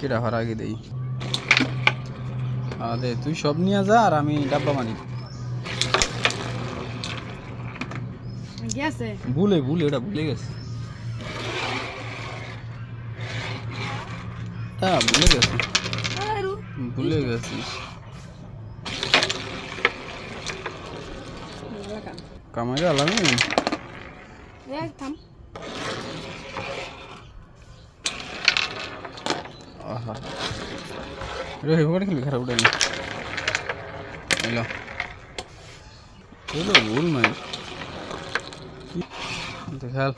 কিরা হর আগে দেই। আ দে তুই সব নিয়ে যা আর আমি ডাব্বা মানি। গেছে। ভুলে ভুলে ওটা ভুলে গেছে। হ্যাঁ ভুলে গেছে। আরু ভুলে লাগাম কামাই গেলাম থাম। রে হেবো খেলি খারাপ উঠে এলো এলো ভুল নাই দেখাল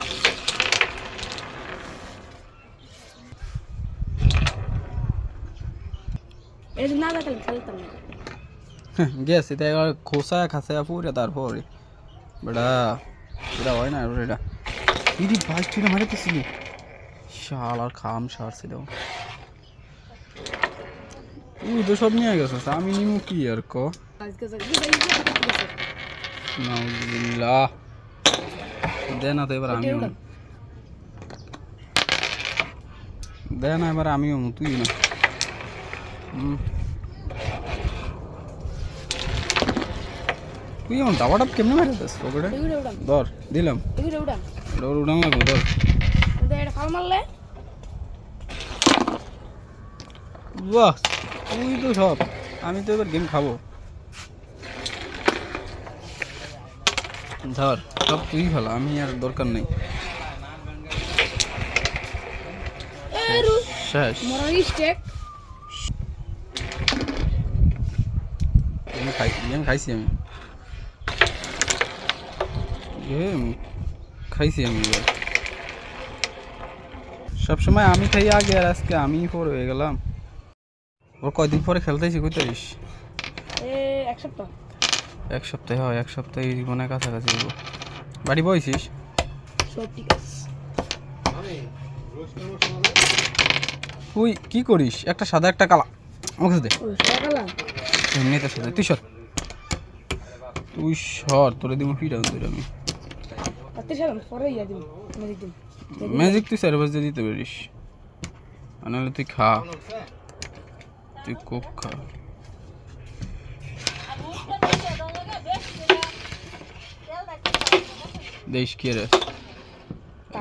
এই যে না দেখালে খেলতাম না গেছে তাই এবার খোসা খাসা পুরে তারপরে বেটা এটা হয় না এটা ইদি বাইক তুই মারে পেছিলি শাল আর খাম সারছিল তুই তো সব নিয়ে গেছিস আমি নিমু কি আর ক নাউজুবিল্লাহ দে না তো এবার আমি ওটা ওটা। দে না এবার আমিও তুই না। তুই এমন দাবাটাপ কেমনে মারে দিস পকেটে ধর দিলাম ডোর উড়ান লাগবো ধর বাহ তুই তো সব। আমি তো এবার গেম খাব। ধর সব তুই ভালো আমি আর দরকার নেই। আরু শেষ। মোরা স্টেক আমি খাই গেম খাইছি আমি। গেম খাইছি আমি এবার। সবসময় আমি খাই আগে আর আজকে আমি পর হয়ে গেলাম। ওর কয়দিন পরে খেলতেছি কই তারিস এ এক সপ্তাহ। এক সপ্তাহে হয় এক সপ্তাহে মনে কাছাকাছি। বাড়ি বইছিস? সব ঠিক আছে। তুই কি করিস? একটা সাদা একটা কালা। আমাকে দে। এমনিতে সাদা তুই সর। তুই সর তোরে দিব ফিটা তোর আমি। ম্যাজিক তুই সার্ভিস দিয়ে দিতে পারিস। নাহলে তুই খা। তুই কোক খা দেশ কি রে?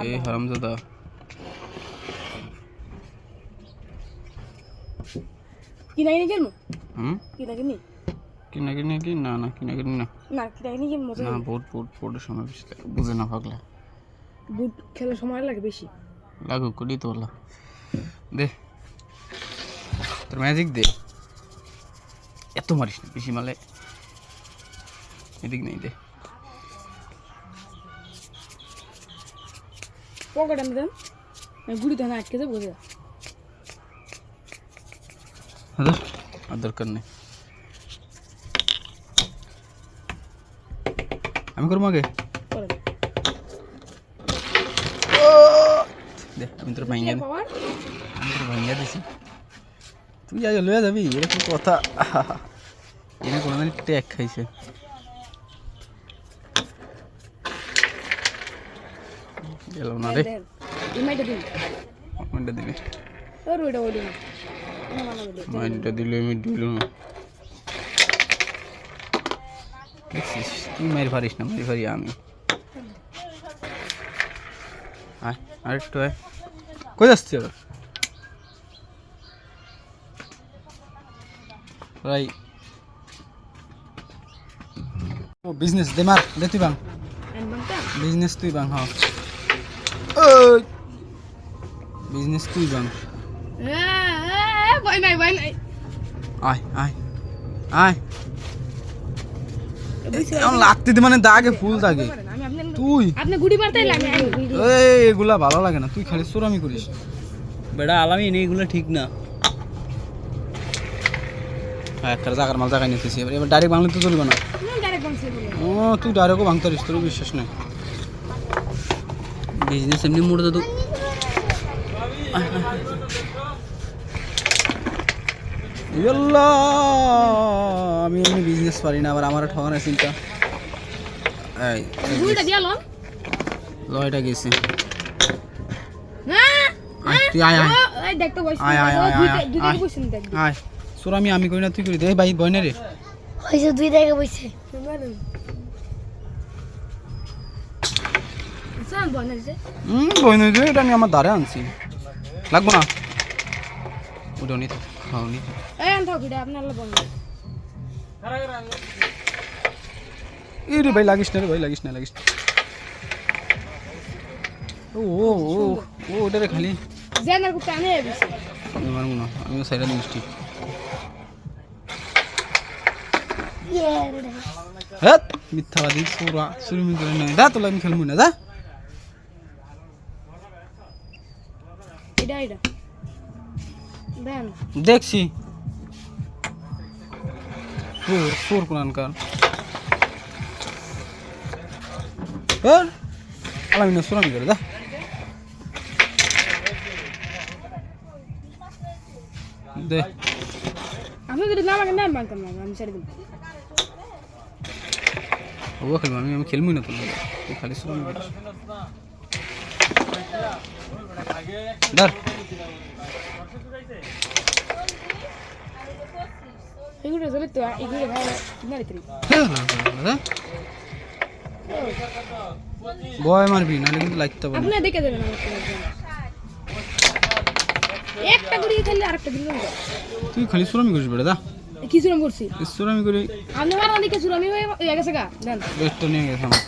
এই হারামজাদা। কি নাই গেল হুম? কি না কিনি কিনা কিনা কি? না না কিনা কিনি না। না কি নাই কি মজা না বোট বোট বোটের সময় বেশি লাগে। বুঝে না পাগলা। বুট খেলার সময় লাগে বেশি। লাগুক করি তো দে। তোর ম্যাজিক দে। এত মারিস না বেশি মালে এদিক নেই দে। পকেট আমি দেন। গুড়ি ধান আটকে দেবো বোঝা হ্যাঁ আর দরকার নেই। আমি করব আগে? পরে। দে আমি তোর ভাইঙ্গা পাওয়ার। আমি তোর ভাইঙ্গা দিছি। তুই আগে লয়ে যাবি এটা কি কথা। এনে কোনোদিন ট্যাগ খাইছে। গেলাম না রে। কমেন্টটা দিবি। মাইন্ডটা দিলে আমি দিল না দেখছিস তুই মারি পারিস না মারি পারি আমি। আয় আরেকটু আয়। কই যাচ্ছি আবার রাই ও বিজনেস দে মার দে তুই বাং বিজনেস তুই বাং হ্যাঁ বিজনেস তুই বাং এ ভাই নাই ভাই নাই আয় আয় আয় এমন লাগতে দে মানে দাগে ফুল দাগে আমি তুই আপনি গুড়ি মারতে লাগে এগুলা ভালো লাগে না তুই খালি চোরামি করিস বেটা আলামি নেই এগুলো ঠিক না একটা জাগার মাল জায়গায় নিতেছি। এবার এবার ডাইরেক্ট ভাঙলে তো চলবে না। ও তুই ডাইরেক্টও ভাঙতে পারিস তোর বিশ্বাস নেই। বিজনেস এমনি মোড়ে তো আমি এমনি বিজনেস পারি না আবার আমার ঠকানোর চিন্তা। লয়টা গেছে। তুই আয় আয়। আয়, আয়, আয়, আয়, আয়। দেখ। আয়। সোর আমি আমি করি না তুই করি। দে ভাই বই না রে। হয়েছে দুই বনে যে। হুম বই না এটা আমি আমার দ্বারে আনছি। লাগবো না? ওটা নি খাও নি। এই রে ভাই লাগিস না রে ভাই লাগিস না লাগিস ও ও ও ও ওটা রে খালি। জেনার বসে আমি আমি সাইডে মিষ্টি। হ্যাঁ মিথ্যাবাদী সুরা সুরমি করে নয় দা তোলা আমি খেলব না দা দেখছি। সুর সুর কোরআনকার হ্যাঁ আলামি না সুরামি করে দা দে। আপনি যদি না আমাকে না মানতাম না আমি ছেড়ে দিন ও খেলব আমি আমি খেলবই না। তুই খালি সুরামি ধর এগুলো জলে তো এগুলো ভালো না। বয় মারবি নাহলে কিন্তু লাগতে পারে আপনি দেখে দেবেন। একটা করে খেললে আরেকটা দিন তুই খালি সুরামি করিস বেড়ে দা কিছু নাম করছি সুরামি করি। আপনি মারা দিকে চুরামি হয়ে গেছে গা। দেন। বেস্টটা নিয়ে গেছে আমার।